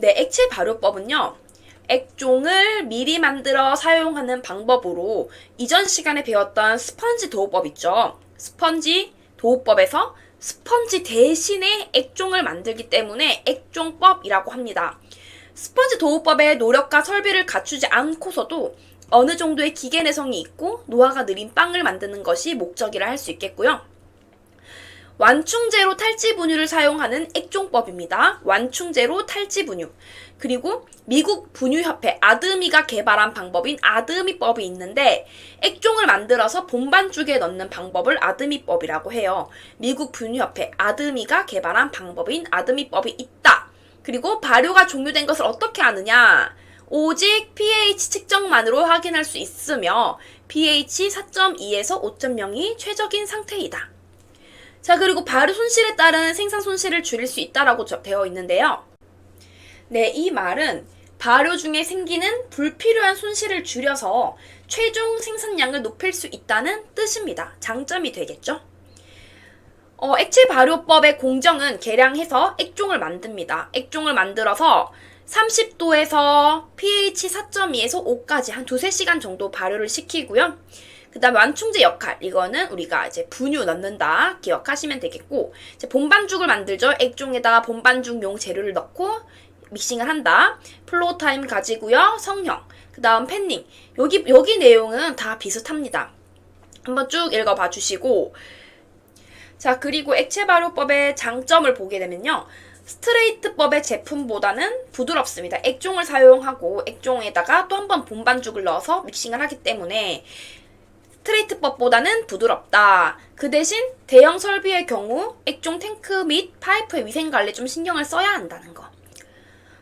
네, 액체 발효법은요. 액종을 미리 만들어 사용하는 방법으로 이전 시간에 배웠던 스펀지 도우법 있죠. 스펀지 도우법에서 스펀지 대신에 액종을 만들기 때문에 액종법이라고 합니다. 스펀지 도우법의 노력과 설비를 갖추지 않고서도 어느 정도의 기계 내성이 있고 노화가 느린 빵을 만드는 것이 목적이라 할 수 있겠고요. 완충제로 탈지 분유를 사용하는 액종법입니다. 완충제로 탈지 분유. 그리고 미국 분유협회 아드미가 개발한 방법인 아드미법이 있는데 액종을 만들어서 본반죽에 넣는 방법을 아드미법이라고 해요. 미국 분유협회 아드미가 개발한 방법인 아드미법이 있다. 그리고 발효가 종료된 것을 어떻게 아느냐? 오직 pH 측정만으로 확인할 수 있으며 pH 4.2에서 5.0이 최적인 상태이다. 자, 그리고 발효 손실에 따른 생산 손실을 줄일 수 있다라고 저- 되어 있는데요. 네, 이 말은 발효 중에 생기는 불필요한 손실을 줄여서 최종 생산량을 높일 수 있다는 뜻입니다. 장점이 되겠죠? 어, 액체 발효법의 공정은 계량해서 액종을 만듭니다. 액종을 만들어서 30도에서 pH 4.2에서 5까지 한 두세 시간 정도 발효를 시키고요. 그 다음 완충제 역할. 이거는 우리가 이제 분유 넣는다. 기억하시면 되겠고, 이제 본반죽을 만들죠. 액종에다가 본반죽용 재료를 넣고 믹싱을 한다. 플로우 타임 가지고요. 성형. 그 다음 팬닝. 여기, 여기 내용은 다 비슷합니다. 한번 쭉 읽어봐 주시고, 자, 그리고 액체 발효법의 장점을 보게 되면요. 스트레이트법의 제품보다는 부드럽습니다. 액종을 사용하고 액종에다가 또 한 번 본반죽을 넣어서 믹싱을 하기 때문에 스트레이트법보다는 부드럽다. 그 대신 대형 설비의 경우 액종 탱크 및 파이프의 위생 관리 좀 신경을 써야 한다는 거.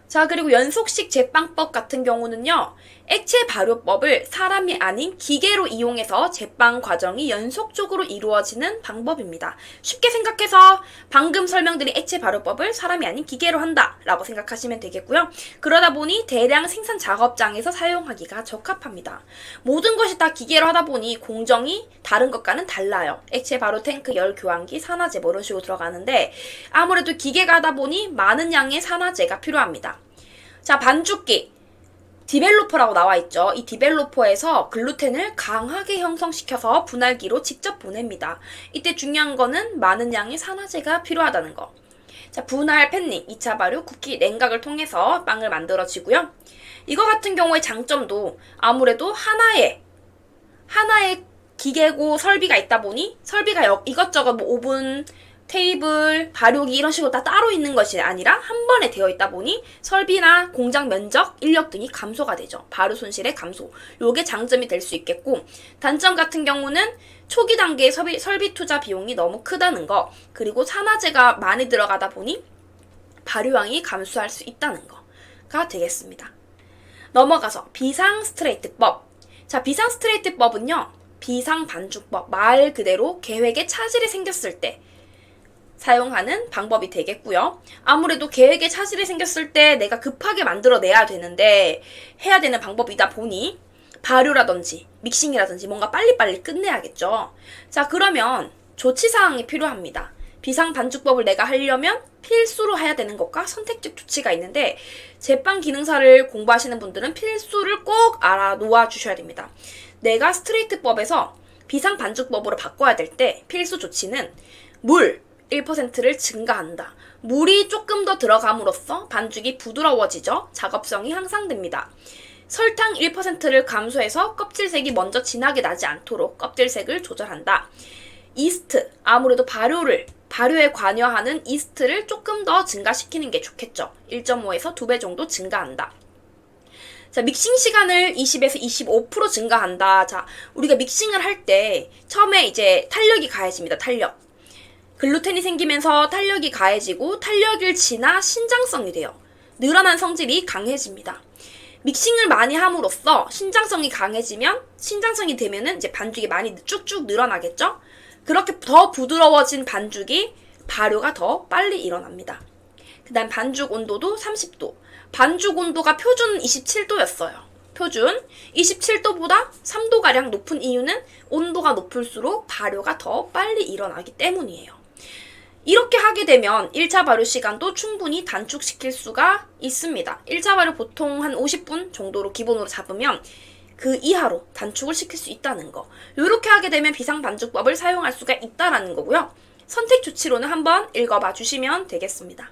자, 그리고 연속식 제빵법 같은 경우는요, 액체 발효법을 사람이 아닌 기계로 이용해서 제빵 과정이 연속적으로 이루어지는 방법입니다. 쉽게 생각해서 방금 설명드린 액체 발효법을 사람이 아닌 기계로 한다 라고 생각하시면 되겠고요. 그러다 보니 대량 생산 작업장에서 사용하기가 적합합니다. 모든 것이 다 기계로 하다 보니 공정이 다른 것과는 달라요. 액체 발효 탱크 열 교환기 산화제 뭐 이런 식으로 들어가는데 아무래도 기계가 하다 보니 많은 양의 산화제가 필요합니다. 자, 반죽기. 디벨로퍼라고 나와 있죠. 이 디벨로퍼에서 글루텐을 강하게 형성시켜서 분할기로 직접 보냅니다. 이때 중요한 거는 많은 양의 산화제가 필요하다는 거. 자, 분할 팬닝, 2차 발효, 쿠키, 냉각을 통해서 빵을 만들어지고요. 이거 같은 경우의 장점도 아무래도 하나의 하나의 기계고 설비가 있다 보니 설비가 여- 이것저것 뭐 오븐, 테이블, 발효기 이런 식으로 다 따로 있는 것이 아니라 한 번에 되어 있다 보니 설비나 공장 면적, 인력 등이 감소가 되죠. 발효 손실의 감소. 요게 장점이 될 수 있겠고 단점 같은 경우는 초기 단계의 설비, 설비 투자 비용이 너무 크다는 거 그리고 산화제가 많이 들어가다 보니 발효량이 감소할 수 있다는 거가 되겠습니다. 넘어가서 비상 스트레이트법. 자, 비상 스트레이트법은요. 비상 반죽법 말 그대로 계획에 차질이 생겼을 때 사용하는 방법이 되겠고요. 아무래도 계획에 차질이 생겼을 때 내가 급하게 만들어내야 되는데 해야 되는 방법이다 보니 발효라든지 믹싱이라든지 뭔가 빨리빨리 끝내야겠죠. 자, 그러면 조치사항이 필요합니다. 비상 반죽법을 내가 하려면 필수로 해야 되는 것과 선택적 조치가 있는데 제빵 기능사를 공부하시는 분들은 필수를 꼭 알아 놓아 주셔야 됩니다. 내가 스트레이트법에서 비상 반죽법으로 바꿔야 될 때 필수 조치는 물 1%를 증가한다. 물이 조금 더 들어감으로써 반죽이 부드러워지죠. 작업성이 향상됩니다. 설탕 1%를 감소해서 껍질색이 먼저 진하게 나지 않도록 껍질색을 조절한다. 이스트, 아무래도 발효를, 발효에 관여하는 이스트를 조금 더 증가시키는 게 좋겠죠. 1.5에서 2배 정도 증가한다. 자, 믹싱 시간을 20에서 25% 증가한다. 자, 우리가 믹싱을 할 때 처음에 이제 탄력이 가해집니다. 탄력. 글루텐이 생기면서 탄력이 가해지고 탄력을 지나 신장성이 돼요. 늘어난 성질이 강해집니다. 믹싱을 많이 함으로써 신장성이 강해지면 신장성이 되면은 이제 반죽이 많이 쭉쭉 늘어나겠죠? 그렇게 더 부드러워진 반죽이 발효가 더 빨리 일어납니다. 그 다음 반죽 온도도 30도. 반죽 온도가 표준 27도였어요. 표준 27도보다 3도가량 높은 이유는 온도가 높을수록 발효가 더 빨리 일어나기 때문이에요. 이렇게 하게 되면 1차 발효 시간도 충분히 단축시킬 수가 있습니다. 1차 발효 보통 한 50분 정도로 기본으로 잡으면 그 이하로 단축을 시킬 수 있다는 거. 이렇게 하게 되면 비상 반죽법을 사용할 수가 있다라는 거고요. 선택 조치로는 한번 읽어봐 주시면 되겠습니다.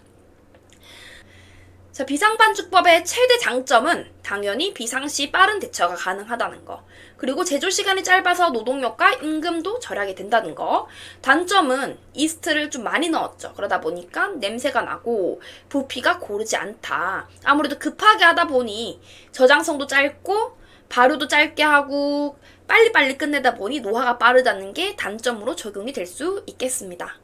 자, 비상반죽법의 최대 장점은 당연히 비상시 빠른 대처가 가능하다는 거. 그리고 제조 시간이 짧아서 노동력과 임금도 절약이 된다는 거. 단점은 이스트를 좀 많이 넣었죠. 그러다 보니까 냄새가 나고 부피가 고르지 않다. 아무래도 급하게 하다 보니 저장성도 짧고 발효도 짧게 하고 빨리빨리 끝내다 보니 노화가 빠르다는 게 단점으로 적용이 될 수 있겠습니다.